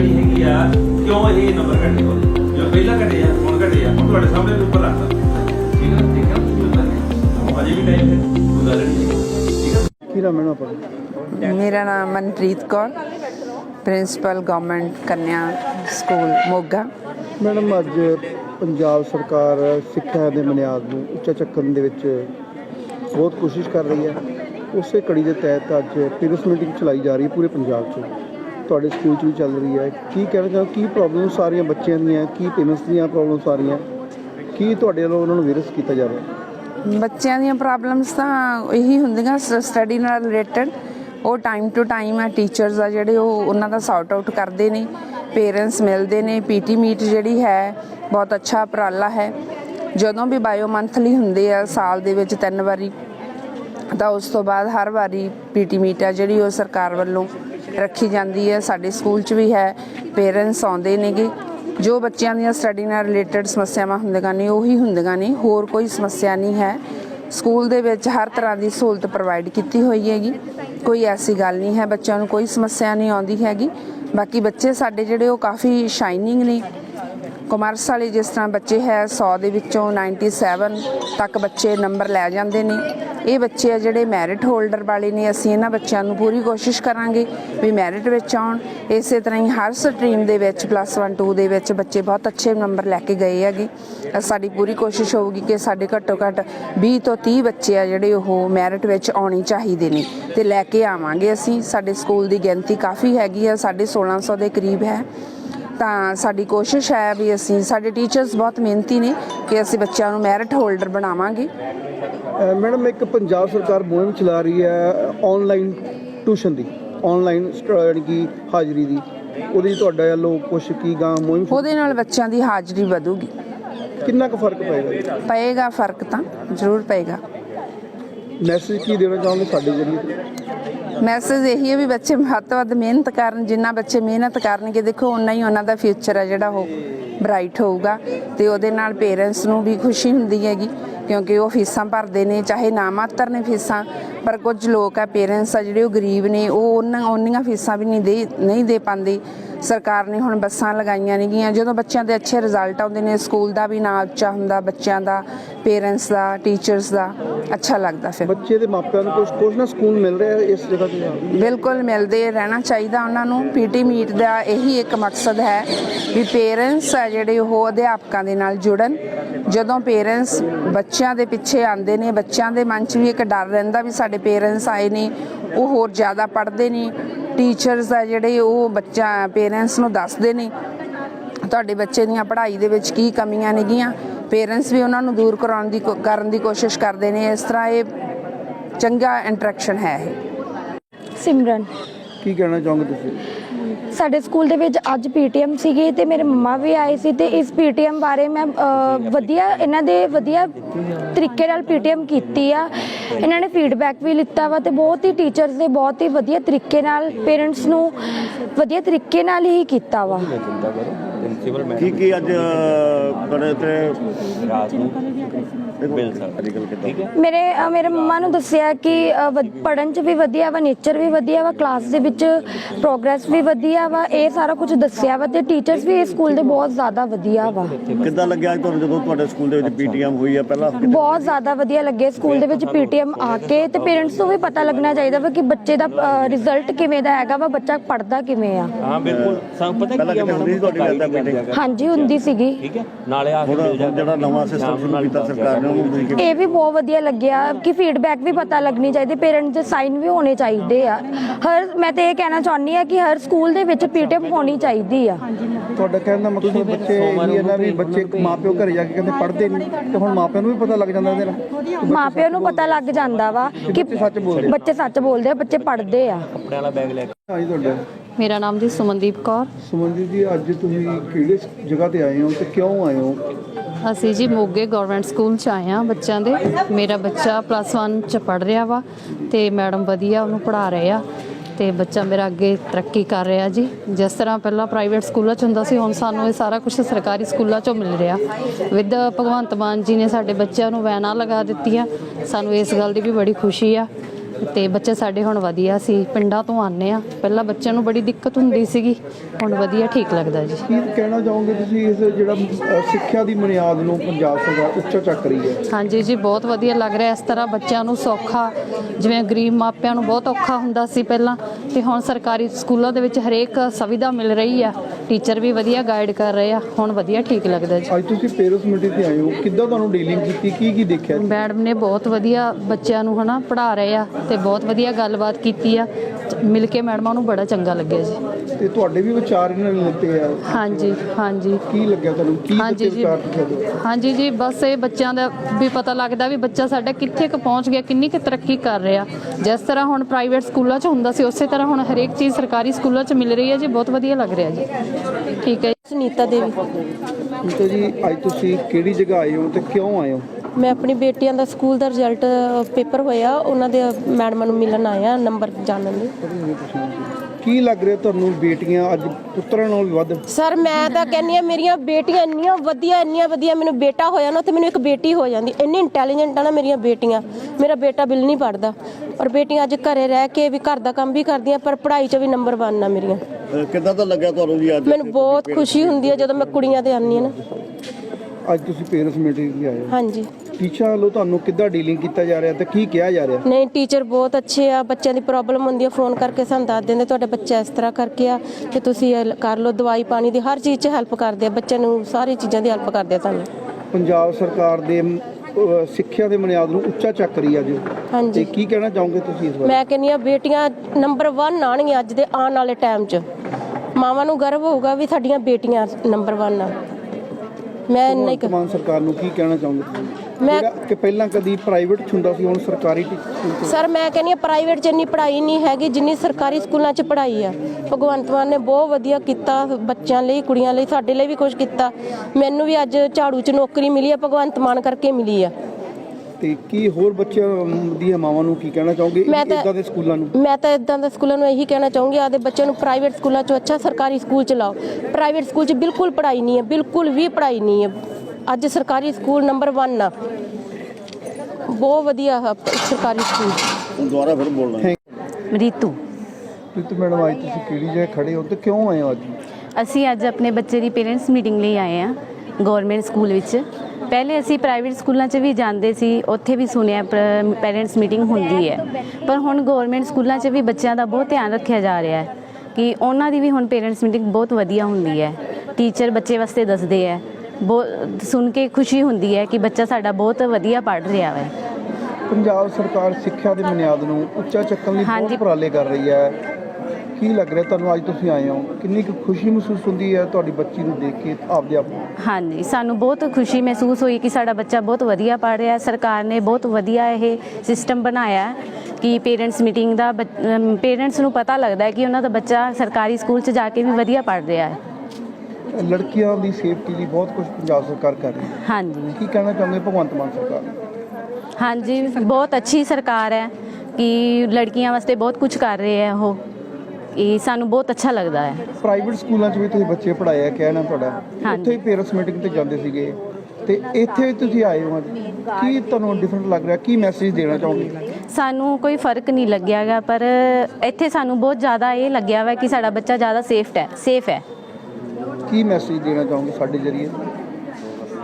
ਜਿਹੜੀ ਹੈਗੀ ਆ ਕਿਉਂ ਇਹ ਨੰਬਰ ਘਟੇ ਹੋਏ ਜੋ ਪਹਿਲਾਂ ਘਟੇ ਆ ਹੁਣ ਘਟੇ ਆ? ਹੁਣ ਤੁਹਾਡੇ ਸਾਹਮਣੇ ਵੀ ਉੱਪਰ ਰੱਖਦਾ ਠੀਕ ਹੈ ਠੀਕ ਹੈ ਤੁਸੀਂ ਬਤਾ ਰਹੇ ਅਜੇ ਵੀ ਟਾਈਮ ਹੈ ਕੋਈ ਗੱਲ ਨਹੀਂ। ਠੀਕ ਹੈ ਕੀ ਨਾਮ ਹੈ ਨਾ ਆਪਣਾ ਮੇਰਾ ਨਾਮ Manpreet Kaur principal government Kanya school Moga. Madam ਅੱਜ ਪੰਜਾਬ ਸਰਕਾਰ ਸਿੱਖਿਆ ਦੇ ਬੁਨਿਆਦ ਨੂੰ ਉੱਚਾ ਚੱਕਣ ਦੇ ਵਿੱਚ ਬਹੁਤ ਕੋਸ਼ਿਸ਼ ਕਰ ਰਹੀ ਹੈ। ਉਸੇ ਕੜੀ ਦੇ ਤਹਿਤ ਅੱਜ ਪੇਰੈਂਟਸ ਮੀਟਿੰਗ ਚਲਾਈ ਜਾ ਰਹੀ ਹੈ ਪੂਰੇ ਪੰਜਾਬ 'ਚ। ਤੁਹਾਡੇ ਸਕੂਲ 'ਚ ਵੀ ਚੱਲ ਰਹੀ ਹੈ। ਕੀ ਕਹਿਣਾ ਚਾਹੋ ਕੀ ਪ੍ਰੋਬਲਮ ਸਾਰੀਆਂ ਬੱਚਿਆਂ ਦੀਆਂ ਕੀ ਪੇਰੈਂਟਸ ਦੀਆਂ ਪ੍ਰੋਬਲਮ ਸਾਰੀਆਂ ਕੀ ਤੁਹਾਡੇ ਵੱਲੋਂ ਉਹਨਾਂ ਨੂੰ ਵਿਰਸ ਕੀਤਾ ਜਾ ਰਿਹਾ ਬੱਚਿਆਂ ਦੀਆਂ ਪ੍ਰੋਬਲਮਸ ਤਾਂ ਇਹੀ ਹੁੰਦੀਆਂ ਸਟੱਡੀ ਨਾਲ ਰਿਲੇਟਡ ਉਹ ਟਾਈਮ ਟੂ ਟਾਈਮ ਆ ਟੀਚਰਸ ਆ ਜਿਹੜੇ ਉਹ, ਉਹਨਾਂ ਦਾ ਸੌਟ ਆਊਟ ਕਰਦੇ ਨੇ। ਪੇਰੈਂਟਸ ਮਿਲਦੇ ਨੇ ਪੀਟੀ ਮੀਟ ਜਿਹੜੀ ਹੈ, ਬਹੁਤ ਅੱਛਾ ਉਪਰਾਲਾ ਹੈ। ਜਦੋਂ ਵੀ ਬਾਇਓ ਮੰਥਲੀ ਹੁੰਦੇ ਆ, ਸਾਲ ਦੇ ਵਿੱਚ ਤਿੰਨ ਵਾਰੀ, ਤਾਂ ਉਸ ਤੋਂ ਬਾਅਦ ਹਰ ਵਾਰੀ ਪੀਟੀ ਮੀਟ ਆ ਜਿਹੜੀ ਉਹ ਸਰਕਾਰ ਵੱਲੋਂ ਰੱਖੀ ਜਾਂਦੀ ਹੈ, ਸਾਡੇ ਸਕੂਲ 'ਚ ਵੀ ਹੈ ਪੇਰੈਂਟਸ ਆਉਂਦੇ ਨੇਗੇ। ਜੋ ਬੱਚਿਆਂ ਦੀਆਂ ਸਟੱਡੀ ਨਾਲ ਰਿਲੇਟਡ ਸਮੱਸਿਆਵਾਂ ਹੁੰਦੀਆਂ ਨੇ, ਉਹੀ ਹੁੰਦੀਆਂ ਨੇ, ਹੋਰ ਕੋਈ ਸਮੱਸਿਆ ਨਹੀਂ ਹੈ। ਸਕੂਲ ਦੇ ਵਿੱਚ ਹਰ ਤਰ੍ਹਾਂ ਦੀ ਸਹੂਲਤ ਪ੍ਰੋਵਾਈਡ ਕੀਤੀ ਹੋਈ ਹੈਗੀ। ਕੋਈ ਐਸੀ ਗੱਲ ਨਹੀਂ ਹੈ, ਬੱਚਿਆਂ ਨੂੰ ਕੋਈ ਸਮੱਸਿਆ ਨਹੀਂ ਆਉਂਦੀ ਹੈਗੀ। ਬਾਕੀ ਬੱਚੇ ਸਾਡੇ ਜਿਹੜੇ, ਉਹ ਕਾਫੀ ਸ਼ਾਈਨਿੰਗ ਨੇ। ਕਮਰਸ ਵਾਲੇ ਜਿਸ ਤਰ੍ਹਾਂ ਬੱਚੇ ਹੈ 100 ਦੇ ਵਿੱਚੋਂ 97 ਤੱਕ ਬੱਚੇ ਨੰਬਰ ਲੈ ਜਾਂਦੇ ਨੇ। ਇਹ ਬੱਚੇ ਆ ਜਿਹੜੇ ਮੈਰਿਟ ਹੋਲਡਰ ਵਾਲੇ ਨੇ, ਅਸੀਂ ਇਹਨਾਂ ਬੱਚਿਆਂ ਨੂੰ ਪੂਰੀ ਕੋਸ਼ਿਸ਼ ਕਰਾਂਗੇ ਵੀ ਮੈਰਿਟ ਵਿੱਚ ਆਉਣ। ਇਸੇ ਤਰ੍ਹਾਂ ਹੀ ਹਰ ਸਟਰੀਮ ਦੇ ਵਿੱਚ ਪਲੱਸ 1 2 ਦੇ ਵਿੱਚ ਬੱਚੇ ਬਹੁਤ ਅੱਛੇ ਨੰਬਰ ਲੈ ਕੇ ਗਏ ਹੈਗੇ। ਸਾਡੀ ਪੂਰੀ ਕੋਸ਼ਿਸ਼ ਹੋਊਗੀ ਕਿ ਸਾਡੇ ਘੱਟੋ ਘੱਟ 20 ਤੋਂ 30 ਬੱਚੇ ਆ ਜਿਹੜੇ ਉਹ ਮੈਰਿਟ ਵਿੱਚ ਆਉਣੇ ਚਾਹੀਦੇ ਨੇ ਤੇ ਲੈ ਕੇ ਆਵਾਂਗੇ ਅਸੀਂ। ਸਾਡੇ ਸਕੂਲ ਦੀ ਗਿਣਤੀ ਕਾਫੀ ਹੈਗੀ ਆ 1650 ਦੇ ਕਰੀਬ ਹੈ। ਤਾਂ ਸਾਡੀ ਕੋਸ਼ਿਸ਼ ਹੈ ਵੀ ਅਸੀਂ ਸਾਡੇ ਟੀਚਰਸ ਬਹੁਤ ਮਿਹਨਤੀ ਨੇ ਕਿ ਅਸੀਂ ਬੱਚਿਆਂ ਨੂੰ ਮੈਰਿਟ ਹੋਲਡਰ ਬਣਾਵਾਂਗੇ। ਮੈਡਮ ਇੱਕ ਪੰਜਾਬ ਸਰਕਾਰ ਮੁਹਿੰਮ ਚਲਾ ਰਹੀ ਹੈ ਆਨਲਾਈਨ ਟਿਊਸ਼ਨ ਦੀ ਆਨਲਾਈਨ ਯਾਨੀ ਕਿ ਹਾਜ਼ਰੀ ਦੀ। ਉਹਦੇ ਤੁਹਾਡਾ ਵੱਲੋਂ ਕੁਛ ਕੀ ਗਾ ਮੁਹਿੰਮ ਉਹਦੇ ਨਾਲ ਬੱਚਿਆਂ ਦੀ ਹਾਜ਼ਰੀ ਵਧੂਗੀ। ਕਿੰਨਾ ਕੁ ਫ਼ਰਕ ਪਏਗਾ? ਪਏਗਾ ਫ਼ਰਕ ਤਾਂ ਜ਼ਰੂਰ ਪਏਗਾ। ਮੈਸੇਜ ਕੀ ਦੇਣਾ ਚਾਹੋਗੇ ਸਾਡੇ ਜਰੀਏ? ਮੈਸੇਜ ਇਹੀ ਹੈ ਵੀ ਬੱਚੇ ਵੱਧ ਤੋਂ ਵੱਧ ਮਿਹਨਤ ਕਰਨ, ਜਿੰਨਾ ਬੱਚੇ ਮਿਹਨਤ ਕਰਨਗੇ, ਦੇਖੋ ਉਨਾ ਹੀ ਉਹਨਾਂ ਦਾ ਫਿਊਚਰ ਹੈ ਜਿਹੜਾ ਉਹ ਬ੍ਰਾਈਟ ਹੋਊਗਾ ਤੇ ਉਹਦੇ ਨਾਲ ਪੇਰੈਂਟਸ ਨੂੰ ਵੀ ਖੁਸ਼ੀ ਹੁੰਦੀ ਹੈਗੀ, ਕਿਉਂਕਿ ਉਹ ਫੀਸਾਂ ਭਰਦੇ ਨੇ, ਚਾਹੇ ਨਾ ਮਾਤਰ ਨੇ ਫੀਸਾਂ, ਪਰ ਕੁਝ ਲੋਕ ਆ ਪੇਰੈਂਟਸ ਆ ਜਿਹੜੇ ਉਹ ਗਰੀਬ ਨੇ, ਉਹ ਉਹਨਾਂ ਉਹਨੀਆਂ ਫੀਸਾਂ ਵੀ ਨਹੀਂ ਦੇ ਨਹੀਂ ਦੇ ਪਾਉਂਦੇ। ਸਰਕਾਰ ਨੇ ਹੁਣ ਬੱਸਾਂ ਲਗਾਈਆਂ ਨੇਗੀਆਂ ਜਦੋਂ ਬੱਚਿਆਂ ਦੇ ਅੱਛੇ ਰਿਜ਼ਲਟ ਆਉਂਦੇ ਨੇ ਸਕੂਲ ਦਾ ਵੀ ਨਾਂ ਉੱਚਾ ਹੁੰਦਾ ਬੱਚਿਆਂ ਦਾ ਪੇਰੈਂਟਸ ਦਾ ਟੀਚਰਸ ਦਾ ਅੱਛਾ ਲੱਗਦਾ ਫਿਰ। ਬੱਚੇ ਦੇ ਮਾਪਿਆਂ ਨੂੰ ਕੁਛ ਕੁਛ ਨਾ ਸਕੂਲ ਮਿਲ ਰਿਹਾ ਇਸ ਜਗ੍ਹਾ ਤੇ ਬਿਲਕੁਲ ਮਿਲਦੇ ਰਹਿਣਾ ਚਾਹੀਦਾ ਉਹਨਾਂ ਨੂੰ। ਪੀਟੀ ਮੀਟ ਦਾ ਇਹੀ ਇੱਕ ਮਕਸਦ ਹੈ ਵੀ ਪੇਰੈਂਟਸ ਆ ਜਿਹੜੇ ਉਹ ਅਧਿਆਪਕਾਂ ਦੇ ਨਾਲ ਜੁੜਨ। ਜਦੋਂ ਪੇਰੈਂਟਸ ਬੱਚਿਆਂ ਦੇ ਪਿੱਛੇ ਆਉਂਦੇ ਨੇ ਬੱਚਿਆਂ ਦੇ ਮਨ 'ਚ ਵੀ ਇੱਕ ਡਰ ਰਹਿੰਦਾ ਵੀ ਸਾਡੇ ਪੇਰੈਂਟਸ ਆਏ ਨੇ ਉਹ ਹੋਰ ਜ਼ਿਆਦਾ ਪੜ੍ਹਦੇ ਨੇ ਟੀਚਰਸ ਆ ਜਿਹੜੇ ਉਹ ਬੱਚਾ ਪੇਰੈਂਟਸ ਨੂੰ ਦੱਸਦੇ ਨੇ ਤੁਹਾਡੇ ਬੱਚੇ ਦੀਆਂ ਪੜ੍ਹਾਈ ਦੇ ਵਿੱਚ ਕੀ ਕਮੀਆਂ ਨੇਗੀਆਂ। ਪੇਰੈਂਟਸ ਵੀ ਉਹਨਾਂ ਨੂੰ ਦੂਰ ਕਰਾਉਣ ਦੀ ਕੋ- ਕਰਨ ਦੀ ਕੋਸ਼ਿਸ਼ ਕਰਦੇ ਨੇ। ਇਸ ਤਰ੍ਹਾਂ ਇਹ ਚੰਗਾ ਇੰਟਰੈਕਸ਼ਨ ਹੈ ਇਹ। ਸਿਮਰਨ। ਕੀ ਕਹਿਣਾ ਚਾਹੋਗੇ ਤੁਸੀਂ? ਸਾਡੇ ਸਕੂਲ ਦੇ ਵਿੱਚ ਅੱਜ ਪੀਟੀਐਮ ਸੀਗੀ ਤੇ ਮੇਰੇ ਮੰਮਾ ਵੀ ਆਏ ਸੀ ਤੇ ਇਸ ਪੀਟੀਐਮ ਬਾਰੇ ਮੈਂ ਅ, ਵਧੀਆ ਇਹਨਾਂ ਦੇ ਵਧੀਆ ਤਰੀਕੇ ਨਾਲ ਪੀਟੀਐਮ ਕੀਤੀ ਆ। ਇਹਨਾਂ ਨੇ ਫੀਡਬੈਕ ਵੀ ਲਿੱਤਾ ਵਾ ਤੇ ਬਹੁਤ ਹੀ ਟੀਚਰਸ ਦੇ ਬਹੁਤ ਹੀ ਵਧੀਆ ਤਰੀਕੇ ਨਾਲ ਪੇਰੈਂਟਸ ਨੂੰ ਵਧੀਆ ਤਰੀਕੇ ਨਾਲ ਹੀ ਕੀਤਾ ਵਾ। ਕੀ ਕੀ ਅੱਜ ਬੜੇ ਤੇ ਰਾਤ ਨੂੰ ਬਿਲ ਸਰ। ਠੀਕ ਹੈ। ਮੇਰੇ ਅ, ਮੇਰੇ ਮੰਮਾ ਨੂੰ ਦੱਸਿਆ ਕਿ ਪੜਨ ਚ ਵੀ ਵਧੀਆ ਵਾ ਨੇਚਰ ਵੀ ਵਧੀਆ ਵਾ ਕਲਾਸ ਦੇ ਵਿੱਚ ਪ੍ਰੋਗਰੈਸ ਵੀ ਵਧੀਆ ਵਾ ਇਹ ਸਾਰਾ ਕੁਝ ਦੱਸਿਆ ਵਾ ਤੇ ਟੀਚਰਸ ਵੀ ਇਸ ਸਕੂਲ ਦੇ ਬਹੁਤ ਜ਼ਿਆਦਾ ਵਧੀਆ ਵਾ। ਕਿੱਦਾਂ ਲੱਗਿਆ ਅੱਜ ਤੁਹਾਨੂੰ ਜਦੋਂ ਤੁਹਾਡੇ ਸਕੂਲ ਦੇ ਵਿੱਚ ਪੀਟੀਐਮ ਹੋਈ ਆ ਪਹਿਲਾਂ? ਬਹੁਤ ਜ਼ਿਆਦਾ ਵਧੀਆ ਲੱਗੇ ਸਕੂਲ ਦੇ ਵਿੱਚ ਪੀਟੀਐਮ ਆ ਕੇ ਤੇ ਪੇਰੈਂਟਸ ਨੂੰ ਵੀ ਪਤਾ ਲੱਗਣਾ ਚਾਹੀਦਾ ਵਾ ਕਿ ਬੱਚੇ ਦਾ ਰਿਜ਼ਲਟ ਕਿਵੇਂ ਦਾ ਹੈਗਾ ਵਾ ਬੱਚਾ ਪੜਦਾ ਕਿਵੇਂ ਆ। ਹਾਂ ਬਿਲਕੁਲ। ਸਾਨੂੰ ਪਤਾ ਪਹਿਲਾਂ ਕੀ ਹੈ ਕਿਤੇ ਹੁੰਦੀ ਸੀ ਤੁਹਾਡੀ ਲੱਗਦਾ meeting? ਹਾਂਜੀ ਹੁੰਦੀ ਸੀਗੀ। ਠੀਕ ਹੈ। ਨਾਲੇ ਆ ਕੇ ਹੁਣ ਮਿਲ ਜਿਹੜਾ ਨਵਾਂ ਸਿਸਟਮ ਸ਼ੁਰੂ ਕੀਤਾ ਸਰਕਾਰ ਨੇ ਇਹ ਵੀ ਬਹੁਤ ਵਧੀਆ ਲੱਗਿਆ ਕਿ ਫੀਡਬੈਕ ਵੀ ਪਤਾ ਲੱਗਣੀ ਚਾਹੀਦੀ ਪੇਰੈਂਟਸ ਦੇ ਸਾਈਨ ਵੀ ਹੋਣੇ ਚਾਹੀਦੇ ਆ। ਹਰ ਮੈਂ ਤੇ ਇਹ ਕਹਿਣਾ ਚਾਹੁੰਦੀ ਆ ਕਿ ਹਰ ਸਕੂਲ ਦੇ ਵਿੱਚ ਪੀਟੀਐਮ ਹੋਣੀ ਚਾਹੀਦੀ ਆ। ਤੁਹਾਡਾ ਕਹਿਣ ਦਾ ਮਕਸਦ ਬੱਚੇ ਇਹ ਹੈ ਨਾ ਵੀ ਬੱਚੇ ਮਾਪਿਓ ਘਰੇ ਜਾ ਕੇ ਕਹਿੰਦੇ ਪੜ੍ਹਦੇ ਨਹੀਂ ਤੇ ਹੁਣ ਮਾਪਿਆਂ ਨੂੰ ਵੀ ਪਤਾ ਲੱਗ ਜਾਂਦਾ ਇਹਦੇ ਨਾਲ। ਮਾਪਿਆਂ ਨੂੰ ਪਤਾ ਲੱਗ ਜਾਂਦਾ ਵਾ ਕਿ ਬੱਚੇ ਸੱਚ ਬੋਲਦੇ ਆ। ਬੱਚੇ ਪੜ੍ਹਦੇ ਆ। ਕੱਪੜੇ ਵਾਲਾ ਬੈਗ ਲੈ ਕੇ। ਹਾਂਜੀ ਤੁਹਾਡਾ? ਮੇਰਾ ਨਾਮ ਜੀ ਸੁਮਨਦੀਪ ਕੌਰ। ਸੁਮਨਜੀਤ ਜੀ ਅੱਜ ਤੁਸੀਂ ਕਿਹੜੇ ਜਗ੍ਹਾ ਤੇ ਆਏ ਹੋ ਤੇ ਕਿਉਂ ਆਏ ਹੋ? ਅਸੀਂ ਜੀ ਮੋਗੇ ਗਵਰਨਮੈਂਟ ਸਕੂਲ ਚ ਆਏ ਹਾਂ ਬੱਚਿਆਂ ਦੇ। ਮੇਰਾ ਬੱਚਾ ਪਲੱਸ 1 ਚ ਪੜ ਰਿਹਾ ਵਾ ਤੇ ਮੈਡਮ ਵਧੀਆ ਉਹਨੂੰ ਪੜਾ ਰਹੇ ਆ ਤੇ ਬੱਚਾ ਮੇਰਾ ਅੱਗੇ ਤਰੱਕੀ ਕਰ ਰਿਹਾ ਜੀ। ਜਿਸ ਤਰ੍ਹਾਂ ਪਹਿਲਾਂ ਪ੍ਰਾਈਵੇਟ ਸਕੂਲਾਂ 'ਚ ਹੁੰਦਾ ਸੀ, ਹੁਣ ਸਾਨੂੰ ਇਹ ਸਾਰਾ ਕੁਝ ਸਰਕਾਰੀ ਸਕੂਲਾਂ 'ਚੋਂ ਮਿਲ ਰਿਹਾ। ਵਿਦ ਭਗਵੰਤ ਮਾਨ ਜੀ ਨੇ ਸਾਡੇ ਬੱਚਿਆਂ ਨੂੰ ਵੈਨਾਂ ਲਗਾ ਦਿੱਤੀਆਂ। ਸਾਨੂੰ ਇਸ ਗੱਲ ਦੀ ਵੀ ਬੜੀ ਖੁਸ਼ੀ ਆ। ਤੇ ਬੱਚੇ ਸਾਡੇ ਹੁਣ ਵਧੀਆ ਸੀ ਪਿੰਡਾਂ ਤੋਂ ਆਨੇ ਆ ਪਹਿਲਾਂ ਬੱਚਿਆਂ ਨੂੰ ਬੜੀ ਦਿੱਕਤ ਹੁੰਦੀ ਸੀਗੀ ਹੁਣ ਵਧੀਆ ਠੀਕ ਲੱਗਦਾ ਜੀ। ਕੀ ਕਹਿਣਾ ਚਾਹੋਗੇ ਤੁਸੀਂ ਇਸ ਜਿਹੜਾ ਅ, ਸਿੱਖਿਆ ਦੀ ਬੁਨਿਆਦ ਨੂੰ ਪੰਜਾਬ ਸਰਕਾਰ ਉੱਚਾ ਚੱਕ ਰਹੀ ਹੈ? ਹਾਂਜੀ ਜੀ ਬਹੁਤ ਵਧੀਆ ਲੱਗ ਰਿਹਾ ਇਸ ਤਰ੍ਹਾਂ ਬੱਚਿਆਂ ਨੂੰ ਸੌਖਾ ਜਿਵੇਂ ਗਰੀਬ ਮਾਪਿਆਂ ਨੂੰ ਬਹੁਤ ਔਖਾ ਹੁੰਦਾ ਸੀ ਪਹਿਲਾਂ ਤੇ ਹੁਣ ਸਰਕਾਰੀ ਸਕੂਲਾਂ ਦੇ ਵਿੱਚ ਹਰੇਕ ਸੁਵਿਧਾ ਮਿਲ ਰਹੀ ਆ। ਟੀਚਰ ਵੀ ਵਧੀਆ ਗਾਈਡ ਕਰ ਰਹੇ ਆ ਹੁਣ ਵਧੀਆ ਠੀਕ ਲੱਗਦਾ ਜੀ। ਅੱਜ ਤੁਸੀਂ ਪੇਰੈਂਟਸ ਮੀਟਿੰਗ ਤੇ ਆਏ ਹੋ ਕਿੱਦਾਂ ਤੁਹਾਨੂੰ ਡੀਲਿੰਗ ਕੀਤੀ ਕੀ ਕੀ ਦੇਖਿਆ? ਮੈਡਮ ਨੇ ਬਹੁਤ ਵਧੀਆ ਬੱਚਿਆਂ ਨੂੰ ਹਨਾ ਪੜ੍ਹਾ ਰਹੇ ਆ ਤੇ ਬਹੁਤ ਵਧੀਆ ਗੱਲਬਾਤ ਕੀਤੀ ਆ। ਮਿਲ ਕੇ ਮੈਡਮਾਂ ਨੂੰ ਬੜਾ ਚੰਗਾ ਲੱਗਿਆ ਜੀ। ਤੇ ਤੁਹਾਡੇ ਵੀ ਵਿਚਾਰ ਇਹਨਾਂ ਨੇ ਲਿੱਤੇ ਆ? ਹਾਂਜੀ ਹਾਂਜੀ। ਕੀ ਲੱਗਿਆ ਤੁਹਾਨੂੰ? ਕੀ ਹਾਂਜੀ ਜੀ। ਹਾਂਜੀ ਜੀ ਬਸ ਇਹ ਬੱਚਿਆਂ ਦਾ ਵੀ ਪਤਾ ਲੱਗਦਾ ਵੀ ਬੱਚਾ ਸਾਡਾ ਕਿੱਥੇ ਕੁ ਪਹੁੰਚ ਗਿਆ ਕਿੰਨੀ ਕੁ ਤਰੱਕੀ ਕਰ ਰਿਹਾ। ਜਿਸ ਤਰ੍ਹਾਂ ਹੁਣ ਪ੍ਰਾਈਵੇਟ ਸਕੂਲਾਂ 'ਚ ਹੁੰਦਾ ਸੀ ਉਸੇ ਤਰ੍ਹਾਂ ਹੁਣ ਹਰੇਕ ਚੀਜ਼ ਸਰਕਾਰੀ ਸਕੂਲਾਂ 'ਚ ਮਿਲ ਰਹੀ ਹੈ ਜੀ ਬਹੁਤ ਵਧੀਆ ਲੱਗ ਰਿਹਾ ਜੀ। ਠੀਕ ਹੈ ਸੁਨੀਤਾ ਦੇਵੀ। ਤੇ ਜੀ, ਅੱਜ ਤੁਸੀਂ ਕਿਹੜੀ ਜਗ੍ਹਾ ਆਏ ਹੋ ਤੇ ਕਿਉਂ ਆਏ ਹੋ? ਮੈਂ ਆਪਣੀ ਬੇਟੀਆਂ ਦਾ ਸਕੂਲ ਦਾ ਰਿਜ਼ਲਟ ਪੇਪਰ ਹੋਇਆ ਉਹਨਾਂ ਦੇ ਮੈਡਮਾਂ ਨੂੰ ਮਿਲਣ ਆਇਆ ਨੰਬਰ ਜਾਣਨ ਲਈ। ਕੀ ਲੱਗ ਰਿਹਾ ਤੁਹਾਨੂੰ ਬੇਟੀਆਂ ਅੱਜ ਪੁੱਤਰਾਂ ਨਾਲੋਂ ਵੀ ਵੱਧ? ਸਰ ਮੈਂ ਤਾਂ ਕਹਿੰਨੀ ਆ ਮੇਰੀਆਂ ਬੇਟੀਆਂ ਇੰਨੀਆਂ ਵਧੀਆ ਇੰਨੀਆਂ ਵਧੀਆ ਮੈਨੂੰ ਬੇਟਾ ਹੋਇਆ ਨਾ ਤੇ ਮੈਨੂੰ ਇੱਕ ਬੇਟੀ ਹੋ ਜਾਂਦੀ। ਇੰਨੀ ਇੰਟੈਲੀਜੈਂਟ ਆ ਨਾ ਮੇਰੀਆਂ ਬੇਟੀਆਂ ਮੇਰਾ ਬੇਟਾ ਬਿਲ ਨਹੀਂ ਪੜਦਾ ਔਰ ਬੇਟੀਆਂ ਅੱਜ ਘਰੇ ਰਹਿ ਕੇ ਵੀ ਘਰ ਦਾ ਕੰਮ ਵੀ ਕਰਦੀਆਂ ਪਰ ਪੜ੍ਹਾਈ 'ਚ ਵੀ ਨੰਬਰ 1 ਆ ਮੇਰੀਆਂ। ਕਿੱਦਾਂ ਦਾ ਲੱਗਿਆ ਤੁਹਾਨੂੰ ਜੀ ਅੱਜ? ਮੈਨੂੰ ਬਹੁਤ ਖੁਸ਼ੀ ਹੁੰਦੀ ਹੈ ਜਦੋਂ ਮੈਂ ਕੁੜੀਆਂ ਤੇ ਆਉਂਦੀ ਹਾਂ ਨਾ। ਅੱਜ ਤੁਸੀਂ ਪੇਰੈਂਟਸ ਮੀਟਿੰਗ ਲਈ ਆਏ ਹੋ। ਹਾਂਜੀ। ਟੀਚਰਾਂ ਵੱਲੋਂ ਤੁਹਾਨੂੰ ਕਿੱਦਾਂ ਡੀਲਿੰਗ ਕੀਤਾ ਜਾ ਰਿਹਾ ਤੇ ਕੀ ਕਿਹਾ ਜਾ ਰਿਹਾ? ਨਹੀਂ ਟੀਚਰ ਬਹੁਤ ਅੱਛੇ ਆ। ਬੱਚਿਆਂ ਦੀ ਪ੍ਰੋਬਲਮ ਹੁੰਦੀ ਆ ਫੋਨ ਕਰਕੇ ਸਾਨੂੰ ਦੱਸ ਦਿੰਦੇ ਤੁਹਾਡੇ ਬੱਚਾ ਇਸ ਤਰ੍ਹਾਂ ਕਰਕੇ ਆ ਤੇ ਤੁਸੀਂ ਇਹ ਕਰ ਲਓ ਦਵਾਈ ਪਾਣੀ ਦੀ ਹਰ ਚੀਜ਼ 'ਚ ਹੈਲਪ ਕਰਦੇ ਆ। ਬੱਚਿਆਂ ਨੂੰ ਸਾਰੀ ਚੀਜ਼ਾਂ ਦੀ ਹੈਲਪ ਕਰਦੇ ਆ ਸਾਨੂੰ। ਪੰਜਾਬ ਸਰਕਾਰ ਦੇ ਸਿੱਖਿਆ ਦੇ ਬੁਨਿਆਦ ਨੂੰ ਉੱਚਾ ਚੱਕ ਰਹੀ ਹੈ ਅੱਜ ਤੇ ਹਾਂਜੀ ਕੀ ਕਹਿਣਾ ਚਾਹੋਗੇ ਤੁਸੀਂ ਇਸ ਬਾਰੇ? ਮੈਂ ਕਹਿੰਦੀ ਆ ਬੇਟੀਆਂ ਨੰਬਰ 1 ਆਣਗੀਆਂ ਅੱਜ ਦੇ ਆਉਣ ਵਾਲੇ ਟਾਈਮ 'ਚ। ਮਾਵਾਂ ਨੂੰ ਗਰਵ ਹੋਊਗਾ ਵੀ ਸਾਡੀਆਂ ਬੇਟੀਆਂ ਨੰਬਰ 1 ਆ। ਮੈਂ ਇੰਨਾ ਹੀ ਕ- ਮਾਨ ਸਰਕਾਰ ਨੂੰ ਕੀ ਕਹਿਣਾ ਚਾਹੋਗੇ ਤੁਸੀਂ? ਮੈਂ- ਕਿ ਪਹਿਲਾਂ ਕਦੀ ਪ੍ਰਾਈਵੇਟ ਚ ਹੁੰਦਾ ਸੀ ਹੁਣ ਸਰਕਾਰੀ ਸਕੂਲ ਚ ਸਰ ਮੈਂ ਕਹਿੰਦੀ ਆ ਪ੍ਰਾਈਵੇਟ 'ਚ ਇੰਨੀ ਪੜ੍ਹਾਈ ਨਹੀਂ ਹੈਗੀ ਜਿੰਨੀ ਸਰਕਾਰੀ ਸਕੂਲਾਂ 'ਚ ਪੜ੍ਹਾਈ ਆ। ਭਗਵੰਤ ਮਾਨ ਨੇ ਬਹੁਤ ਵਧੀਆ ਕੀਤਾ ਬੱਚਿਆਂ ਲਈ ਕੁੜੀਆਂ ਲਈ ਸਾਡੇ ਲਈ ਵੀ ਕੁਝ ਕੀਤਾ। ਮੈਨੂੰ ਵੀ ਅੱਜ ਝਾੜੂ 'ਚ ਨੌਕਰੀ ਮਿਲੀ ਆ ਭਗਵੰਤ ਮਾਨ ਕਰਕੇ ਮਿਲੀ ਆ। ਤੇ ਕੀ ਹੋਰ ਬੱਚਿਆਂ ਦੀਆਂ ਮਾਵਾਂ ਨੂੰ ਕੀ ਕਹਿਣਾ ਚਾਹੋਗੇ? ਮੈਂ ਤਾਂ- ਇਦਾਂ ਦੇ ਸਕੂਲਾਂ ਨੂੰ। ਮੈਂ ਤਾਂ ਇਦਾਂ ਦੇ ਸਕੂਲਾਂ ਨੂੰ ਇਹੀ ਕਹਿਣਾ ਚਾਹੂੰਗੀ ਆਦੇ ਬੱਚਿਆਂ ਨੂੰ ਪ੍ਰਾਈਵੇਟ ਸਕੂਲਾਂ 'ਚੋਂ ਅੱਛਾ ਸਰਕਾਰੀ ਸਕੂਲ 'ਚ ਲਾਓ। ਪ੍ਰਾਈਵੇਟ ਸਕੂਲ 'ਚ ਬਿਲਕੁਲ ਪੜ੍ਹਾਈ ਨਹੀਂ ਹੈ ਬਿਲਕੁਲ ਵੀ ਪੜ੍ਹਾਈ ਨਹੀਂ ਹੈ। ਅੱਜ ਸਰਕਾਰੀ ਸਕੂਲ ਨੰਬਰ 1 ਆ। ਬਹੁਤ ਵਧੀਆ ਆ ਸਰਕਾਰੀ ਸਕੂਲ। ਦੁਬਾਰਾ ਫਿਰ ਬੋਲਣਾ। ਰੀਤੂ। ਪ੍ਰੀਤ ਮੈਡਮ ਅੱਜ ਤੁਸੀਂ ਕਿਹੜੀ ਜਗ੍ਹਾ ਖੜੇ ਹੋ ਤੇ ਕਿਉਂ ਆਏ ਹੋ ਅੱਜ? ਅਸੀਂ ਅੱਜ ਆਪਣੇ ਬੱਚੇ ਦੀ ਪੇਰੈਂਟਸ ਮੀਟਿੰਗ ਲਈ ਆਏ ਹਾਂ ਗਵਰਨਮੈਂਟ ਸਕੂਲ ਵਿੱਚ। ਪਹਿਲੇ ਅਸੀਂ ਪ੍ਰਾਈਵੇਟ ਸਕੂਲਾਂ 'ਚ ਵੀ ਜਾਂਦੇ ਸੀ ਉੱਥੇ ਵੀ ਸੁਣਿਆ ਪੇਰੈਂਟਸ ਮੀਟਿੰਗ ਹੁੰਦੀ ਹੈ। ਪਰ ਹੁਣ ਗਵਰਨਮੈਂਟ ਸਕੂਲਾਂ 'ਚ ਵੀ ਬੱਚਿਆਂ ਦਾ ਬਹੁਤ ਧਿਆਨ ਰੱਖਿਆ ਜਾ ਰਿਹਾ ਹੈ ਕਿ ਉਹਨਾਂ ਦੀ ਵੀ ਹੁਣ ਪੇਰੈਂਟਸ ਮੀਟਿੰਗ ਬਹੁਤ ਵਧੀਆ ਹੁੰਦੀ ਹੈ। ਟੀਚਰ ਬੱਚੇ ਵਾਸਤੇ ਦੱਸਦੇ ਹੈ। ਸੁਣ ਕੇ ਖੁਸ਼ੀ ਹੁੰਦੀ ਹੈ ਕਿ ਬੱਚਾ ਸਾਡਾ ਬਹੁਤ ਵਧੀਆ ਪੜ੍ਹ ਰਿਹਾ ਹੈ। ਪੰਜਾਬ ਸਰਕਾਰ ਸਿੱਖਿਆ ਦੇ ਬੁਨਿਆਦ ਨੂੰ ਉੱਚਾ ਚੱਕਣ ਲਈ ਬਹੁਤ। ਉਪਰਾਲੇ ਕਰ ਰਹੀ ਹੈ। ਕੀ ਲੱਗ ਰਿਹਾ ਤੁਹਾਨੂੰ ਅੱਜ ਤੁਸੀਂ ਆਏ ਹੋ? ਕਿੰਨੀ ਕੁ ਖੁਸ਼ੀ ਮਹਿਸੂਸ ਹੁੰਦੀ ਹੈ ਤੁਹਾਡੀ ਬੱਚੀ ਨੂੰ ਦੇਖ ਕੇ ਆਪਦੇ ਆਪ ਹਾਂਜੀ ਸਾਨੂੰ ਬਹੁਤ ਖੁਸ਼ੀ ਮਹਿਸੂਸ ਹੋਈ ਕਿ ਸਾਡਾ ਬੱਚਾ ਬਹੁਤ ਵਧੀਆ ਪੜ੍ਹ ਰਿਹਾ ਹੈ। ਸਰਕਾਰ ਨੇ ਬਹੁਤ ਵਧੀਆ ਇਹ ਸਿਸਟਮ ਬਣਾਇਆ ਹੈ ਕਿ ਪੇਰੈਂਟਸ ਮੀਟਿੰਗ ਦਾ ਪੇਰੈਂਟਸ ਨੂੰ ਪਤਾ ਲੱਗਦਾ ਹੈ ਕਿ ਉਹਨਾਂ ਦਾ ਬੱਚਾ ਸਰਕਾਰੀ ਸਕੂਲ 'ਚ ਜਾ ਕੇ ਵੀ ਵਧੀਆ ਪੜ੍ਹ ਰਿਹਾ ਹੈ। ਲੜਕੀਆਂ ਦੀ ਸੇਫਟੀ ਲਈ ਬਹੁਤ ਕੁਝ ਪੰਜਾਬ ਸਰਕਾਰ ਕਰ ਰਹੀ ਹੈ। ਹਾਂਜੀ। ਕੀ ਕਹਿਣਾ ਚਾਹੁੰਦੇ ਭਗਵੰਤ ਮਾਨ ਸਰਕਾਰ? ਹਾਂਜੀ ਬਹੁਤ ਅੱਛੀ ਸਰਕਾਰ ਹੈ ਕਿ ਲੜਕੀਆਂ ਵਾਸਤੇ ਬਹੁਤ ਕੁਝ ਕਰ ਰਹੇ ਹੈ ਉਹ। ਇਹ ਸਾਨੂੰ ਬਹੁਤ ਅੱਛਾ ਲੱਗਦਾ ਹੈ। ਪ੍ਰਾਈਵੇਟ ਸਕੂਲਾਂ 'ਚ ਵੀ ਤੁਸੀਂ ਬੱਚੇ ਪੜ੍ਹਾਏ ਆ ਕਹਿਣਾ ਤੁਹਾਡਾ। ਉੱਥੇ ਹੀ ਪੇਰੈਂਟਸ ਮੀਟਿੰਗ ਤੇ ਜਾਂਦੇ ਸੀਗੇ। ਤੇ ਇੱਥੇ ਵੀ ਤੁਸੀਂ ਆਏ ਹੋ ਕੀ ਤੁਹਾਨੂੰ ਡਿਫਰੈਂਟ ਲੱਗ ਰਿਹਾ? ਕੀ ਮੈਸੇਜ ਦੇਣਾ ਚਾਹੋਗੇ? ਸਾਨੂੰ ਕੋਈ ਫ਼ਰਕ ਨਹੀਂ ਲੱਗਿਆਗਾ ਪਰ ਇੱਥੇ ਸਾਨੂੰ ਬਹੁਤ ਜ਼ਿਆਦਾ ਇਹ ਲੱਗਿਆ ਵਾ ਕਿ ਸਾਡਾ ਬੱਚਾ ਜ਼ਿਆਦਾ ਸੇਫ ਹੈ ਸੇਫ ਹੈ। ਕੀ ਮੈਸੇਜ ਦੇਣਾ ਚਾਹੋਗੇ ਸਾਡੇ ਜਰੀਏ?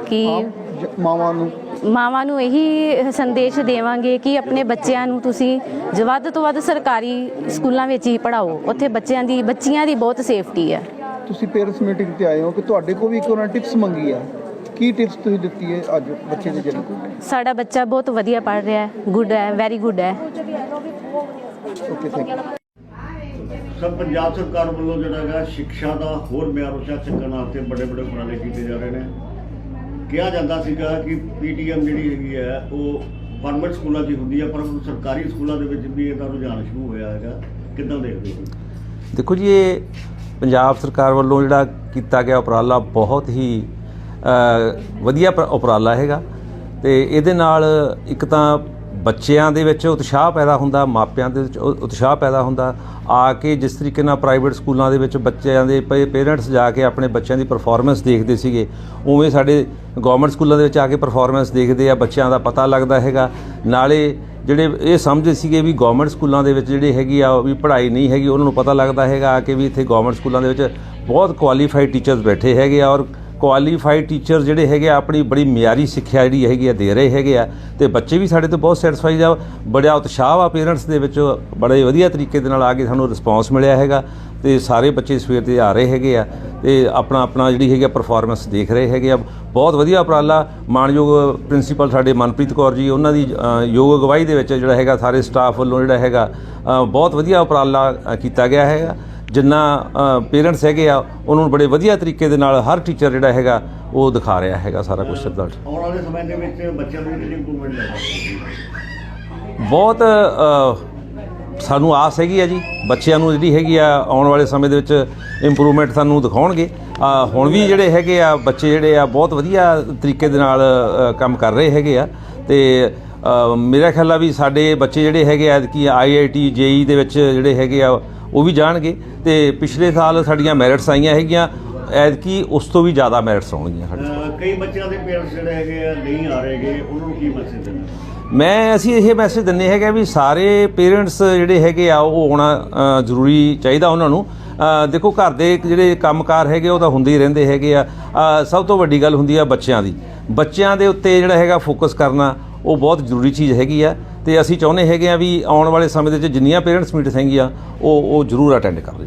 ਕਿ ਆਪ ਮਾਵਾਂ ਨੂੰ? ਮਾਵਾਂ ਨੂੰ ਇਹੀ ਸੰਦੇਸ਼ ਦੇਵਾਂਗੇ ਕਿ ਆਪਣੇ ਬੱਚਿਆਂ ਨੂੰ ਤੁਸੀਂ ਵੱਧ ਤੋਂ ਵੱਧ ਸਰਕਾਰੀ ਸਕੂਲਾਂ ਵਿੱਚ ਹੀ ਪੜਾਓ ਉੱਥੇ ਬੱਚਿਆਂ ਦੀ ਬੱਚੀਆਂ ਦੀ ਬਹੁਤ ਸੇਫਟੀ ਹੈ। ਤੁਸੀਂ ਪੇਰੈਂਟਸ ਮੀਟਿੰਗ ਤੇ ਆਏ ਹੋ ਕਿ ਤੁਹਾਡੇ ਕੋਲ ਵੀ ਇੱਕ ਉਹਨਾਂ ਟਿਪਸ ਮੰਗੀ ਆ? ਕੀ ਟਿਪਸ ਤੁਸੀਂ ਦਿੱਤੀ ਹੈ ਅੱਜ ਬੱਚੇ ਦੇ ਜਰੀਏ? ਸਾਡਾ ਬੱਚਾ ਬਹੁਤ ਵਧੀਆ ਪੜ ਰਿਹਾ ਹੈ। ਗੁੱਡ ਹੈ ਵੈਰੀ ਗੁੱਡ ਹੈ। ਓਕੇ ਥੈਂਕ ਯੂ ਸਭ ਪੰਜਾਬ ਸਰਕਾਰ ਵੱਲੋਂ ਜਿਹੜਾ ਹੈਗਾ ਸਿੱਖਿਆ ਦਾ ਹੋਰ ਮਿਆਰ ਉੱਚਾ ਚੱਕਣ ਵਾਸਤੇ ਵੱਡੇ ਵੱਡੇ ਉਪਰਾਲੇ ਕੀਤੇ ਜਾ ਰਹੇ ਨੇ। ਕਿਹਾ ਜਾਂਦਾ ਸੀਗਾ ਕਿ ਪੀਟੀਐਮ ਜਿਹੜੀ ਹੈਗੀ ਹੈ, ਉਹ ਗਵਰਨਮੈਂਟ ਸਕੂਲਾਂ 'ਚ ਹੁੰਦੀ ਹੈ ਪਰ ਹੁਣ ਸਰਕਾਰੀ ਸਕੂਲਾਂ ਦੇ ਵਿੱਚ ਵੀ ਇਹਦਾ ਰੁਝਾਨ ਸ਼ੁਰੂ ਹੋਇਆ ਹੈਗਾ। ਕਿੱਦਾਂ ਦੇਖਦੇ ਹੋ ਦੇਖੋ ਜੀ, ਇਹ ਪੰਜਾਬ ਸਰਕਾਰ ਵੱਲੋਂ ਜਿਹੜਾ ਕੀਤਾ ਗਿਆ ਉਪਰਾਲਾ ਬਹੁਤ ਹੀ ਵਧੀਆ ਉਪਰਾਲਾ ਹੈਗਾ। ਤੇ ਇਹਦੇ ਨਾਲ ਇੱਕ ਤਾਂ ਬੱਚਿਆਂ ਦੇ ਵਿੱਚ ਉਤਸ਼ਾਹ ਪੈਦਾ ਹੁੰਦਾ, ਮਾਪਿਆਂ ਦੇ ਵਿੱਚ ਉਤਸ਼ਾਹ ਪੈਦਾ ਹੁੰਦਾ, ਆ ਕੇ ਜਿਸ ਤਰੀਕੇ ਨਾਲ ਪ੍ਰਾਈਵੇਟ ਸਕੂਲਾਂ ਦੇ ਵਿੱਚ ਬੱਚਿਆਂ ਦੇ ਪੇਰੈਂਟਸ ਜਾ ਕੇ ਆਪਣੇ ਬੱਚਿਆਂ ਦੀ ਪਰਫਾਰਮੈਂਸ ਦੇਖਦੇ ਸੀਗੇ, ਉਵੇਂ ਸਾਡੇ ਗਵਰਨਮੈਂਟ ਸਕੂਲਾਂ ਦੇ ਵਿੱਚ ਆ ਕੇ ਪਰਫਾਰਮੈਂਸ ਦੇਖਦੇ ਆ, ਬੱਚਿਆਂ ਦਾ ਪਤਾ ਲੱਗਦਾ ਹੈਗਾ। ਨਾਲੇ ਜਿਹੜੇ ਇਹ ਸਮਝਦੇ ਸੀਗੇ ਵੀ ਗਵਰਨਮੈਂਟ ਸਕੂਲਾਂ ਦੇ ਵਿੱਚ ਜਿਹੜੇ ਹੈਗੀ ਆ ਵੀ ਪੜ੍ਹਾਈ ਨਹੀਂ ਹੈਗੀ, ਉਹਨਾਂ ਨੂੰ ਪਤਾ ਲੱਗਦਾ ਹੈਗਾ ਆ ਕੇ ਵੀ ਇੱਥੇ ਗਵਰਨਮੈਂਟ ਸਕੂਲਾਂ ਦੇ ਵਿੱਚ ਬਹੁਤ ਕੁਆਲੀਫਾਈਡ ਟੀਚਰਸ ਬੈਠੇ ਹੈਗੇ ਆ ਔਰ ਕੁਆਲੀਫਾਈਡ ਟੀਚਰ ਜਿਹੜੇ ਹੈਗੇ ਆ, ਆਪਣੀ ਬੜੀ ਮਿਆਰੀ ਸਿੱਖਿਆ ਜਿਹੜੀ ਹੈਗੀ ਆ, ਦੇ ਰਹੇ ਹੈਗੇ ਆ। ਤੇ ਬੱਚੇ ਵੀ ਸਾਡੇ ਤੋਂ ਬਹੁਤ ਸੈਟੀਸਫਾਈਡ ਆ। ਬੜਾ ਉਤਸ਼ਾਹ ਆ ਪੇਰੈਂਟਸ ਦੇ ਵਿੱਚ। ਬੜੇ ਵਧੀਆ ਤਰੀਕੇ ਦੇ ਨਾਲ ਆ ਕੇ ਸਾਨੂੰ ਰਿਸਪੌਂਸ ਮਿਲਿਆ ਹੈਗਾ। ਤੇ ਸਾਰੇ ਬੱਚੇ ਸਵੇਰ ਦੇ ਆ ਰਹੇ ਹੈਗੇ ਆ। ਤੇ ਆਪਣਾ ਆਪਣਾ ਜਿਹੜੀ ਹੈਗੀ ਆ ਪਰਫਾਰਮੈਂਸ ਦੇਖ ਰਹੇ ਹੈਗੇ ਆ। ਬਹੁਤ ਵਧੀਆ ਉਪਰਾਲਾ। ਮਾਨਯੋਗ ਪ੍ਰਿੰਸੀਪਲ ਸਾਡੇ ਮਨਪ੍ਰੀਤ ਕੌਰ ਜੀ, ਉਹਨਾਂ ਦੀ ਯੋਗ ਅਗਵਾਈ ਦੇ ਵਿੱਚ ਜਿਹੜਾ ਹੈਗਾ, ਸਾਰੇ ਸਟਾਫ ਵੱਲੋਂ ਜਿਹੜਾ ਹੈਗਾ ਬਹੁਤ ਵਧੀਆ ਉਪਰਾਲਾ ਕੀਤਾ ਗਿਆ ਹੈਗਾ। ਜਿੰਨਾ ਪੇਰੈਂਟਸ ਹੈਗੇ ਆ ਉਹਨਾਂ ਨੂੰ ਬੜੇ ਵਧੀਆ ਤਰੀਕੇ ਦੇ ਨਾਲ ਹਰ ਟੀਚਰ ਜਿਹੜਾ ਹੈਗਾ ਉਹ ਦਿਖਾ ਰਿਹਾ ਹੈਗਾ ਸਾਰਾ ਕੁਝ ਰਿਜ਼ਲਟ ਆਉਣ ਵਾਲੇ ਸਮੇਂ ਦੇ ਵਿੱਚ ਬੱਚਿਆਂ ਨੂੰ ਕਿੰਨੀ ਇੰਪਰੂਵਮੈਂਟ ਲੈ ਬਹੁਤ ਸਾਨੂੰ ਆਸ ਹੈਗੀ ਆ ਜੀ। ਬੱਚਿਆਂ ਨੂੰ ਜਿਹੜੀ ਹੈਗੀ ਆ ਆਉਣ ਵਾਲੇ ਸਮੇਂ ਦੇ ਵਿੱਚ ਇੰਪਰੂਵਮੈਂਟ ਸਾਨੂੰ ਦਿਖਾਉਣਗੇ। ਹੁਣ ਵੀ ਜਿਹੜੇ ਹੈਗੇ ਆ ਬੱਚੇ ਜਿਹੜੇ ਆ ਬਹੁਤ ਵਧੀਆ ਤਰੀਕੇ ਦੇ ਨਾਲ ਕੰਮ ਕਰ ਰਹੇ ਹੈਗੇ ਆ। ਤੇ ਮੇਰਾ ਖਿਆਲ ਆ ਵੀ ਸਾਡੇ ਬੱਚੇ ਜਿਹੜੇ ਹੈਗੇ ਆ ਕਿ ਆਈਆਈਟੀ ਜੇਈ ਦੇ ਵਿੱਚ ਜਿਹੜੇ ਹੈਗੇ ਆ ਉਹ ਵੀ ਜਾਣਗੇ। ਤੇ ਪਿਛਲੇ ਸਾਲ ਸਾਡੀਆਂ ਮੈਰਿਟਸ ਆਈਆਂ ਹੈਗੀਆਂ ਐਤਕੀ ਉਸ ਤੋਂ ਵੀ ਜ਼ਿਆਦਾ ਮੈਰਿਟਸ ਆਉਣਗੀਆਂ ਸਾਡੇ ਅਹ ਕਈ ਬੱਚਿਆਂ ਦੇ ਪੇਰੈਂਟਸ ਜਿਹੜੇ ਹੈਗੇ ਆ ਨਹੀਂ ਆ ਰਹੇਗੇ ਉਹਨਾਂ ਨੂੰ ਕੀ ਮੈਸੇਜ ਦੇਣਾ? ਮੈਂ ਅਸੀਂ ਇਹ ਮੈਸੇਜ ਦਿੰਨੇ ਹੈਗੇ ਵੀ ਸਾਰੇ ਪੇਰੈਂਟਸ ਜਿਹੜੇ ਹੈਗੇ ਆ ਉਹ ਆਉਣਾ ਅ, ਜ਼ਰੂਰੀ ਚਾਹੀਦਾ ਉਹਨਾਂ ਨੂੰ। ਅ, ਦੇਖੋ ਘਰ ਦੇ ਜਿਹੜੇ ਕੰਮਕਾਰ ਹੈਗੇ ਉਹ ਤਾਂ ਹੁੰਦੇ ਹੀ ਰਹਿੰਦੇ ਹੈਗੇ ਆ। ਅ, ਸਭ ਤੋਂ ਵੱਡੀ ਗੱਲ ਹੁੰਦੀ ਆ ਬੱਚਿਆਂ ਦੀ। ਬੱਚਿਆਂ ਦੇ ਉੱਤੇ ਜਿਹੜਾ ਹੈਗਾ ਫੋਕਸ ਕਰਨਾ ਉਹ ਬਹੁਤ ਜ਼ਰੂਰੀ ਚੀਜ਼ ਹੈਗੀ ਆ। ਤੇ ਅਸੀਂ ਚਾਹੁੰਦੇ ਹੈਗੇ ਆ ਵੀ ਆਉਣ ਵਾਲੇ ਸਮੇਂ ਦੇ ਵਿੱਚ ਜਿੰਨੀਆਂ ਪੇਰੈਂਟਸ ਮੀਟਿੰਗਸ ਹੈਗੀਆਂ, ਉਹ ਉਹ ਜ਼ਰੂਰ ਅਟੈਂਡ ਕਰਨ।